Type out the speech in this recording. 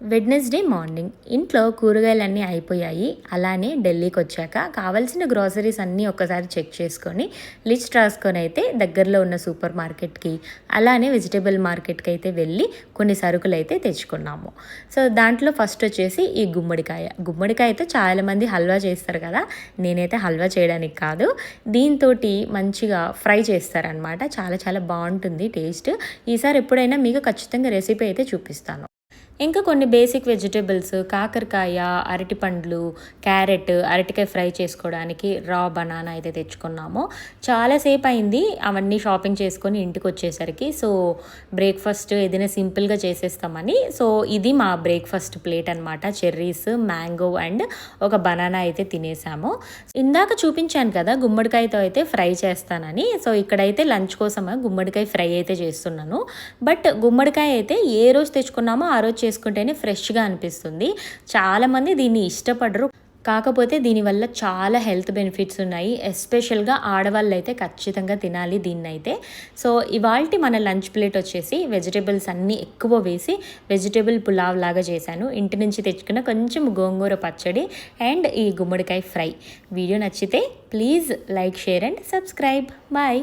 Wednesday morning. ఇంట్లో కూరగాయలన్నీ అయిపోయాయి. అలానే ఢిల్లీకి వచ్చాక కావాల్సిన గ్రాసరీస్ అన్నీ ఒకసారి చెక్ చేసుకొని లిస్ట్ రాసుకొని అయితే దగ్గరలో ఉన్న సూపర్ మార్కెట్కి అలానే వెజిటేబుల్ మార్కెట్కి అయితే వెళ్ళి కొన్ని సరుకులు అయితే తెచ్చుకున్నాము. సో దాంట్లో ఫస్ట్ వచ్చేసి ఈ గుమ్మడికాయ. గుమ్మడికాయతో చాలామంది హల్వా చేస్తారు కదా? నేనైతే హల్వా చేయడానికి కాదు. దీంతో మంచిగా ఫ్రై చేస్తారనమాట చాలా చాలా బాగుంటుంది టేస్ట్. ఈసారి ఎప్పుడైనా మీకు ఖచ్చితంగా రెసిపీ అయితే చూపిస్తాను. ఇంకా కొన్ని బేసిక్ వెజిటేబుల్స్ కాకరకాయ అరటిపండ్లు క్యారెట్ అరటికాయ ఫ్రై చేసుకోవడానికి రా బనానా అయితే తెచ్చుకున్నాము. చాలాసేపు అయింది అవన్నీ షాపింగ్ చేసుకొని ఇంటికి వచ్చేసరికి. సో బ్రేక్ఫాస్ట్ ఏదైనా సింపుల్గా చేసేస్తామని. సో ఇది మా బ్రేక్ఫాస్ట్ ప్లేట్ అనమాట చెర్రీస్ మ్యాంగో అండ్ ఒక బనానా అయితే తినేసాము. ఇందాక చూపించాను కదా గుమ్మడికాయతో అయితే ఫ్రై చేస్తానని. సో ఇక్కడైతే లంచ్ కోసం గుమ్మడికాయ ఫ్రై అయితే చేస్తున్నాను. బట్ గుమ్మడికాయ అయితే ఏ రోజు తెచ్చుకున్నామో ఆ రోజు చేసుకుంటేనే ఫ్రెష్గా అనిపిస్తుంది. చాలామంది దీన్ని ఇష్టపడరు. కాకపోతే దీనివల్ల చాలా హెల్త్ బెనిఫిట్స్ ఉన్నాయి. ఎస్పెషల్గా ఆడవాళ్ళు అయితే ఖచ్చితంగా తినాలి దీన్ని అయితే సో ఇవాళ మన లంచ్ ప్లేట్ వచ్చేసి వెజిటేబుల్స్ అన్నీ ఎక్కువ వేసి వెజిటేబుల్ పులావ్ లాగా చేశాను. ఇంటి నుంచి తెచ్చుకున్న కొంచెం గోంగూర పచ్చడి అండ్ ఈ గుమ్మడికాయ ఫ్రై. వీడియో నచ్చితే please like share and subscribe. Bye.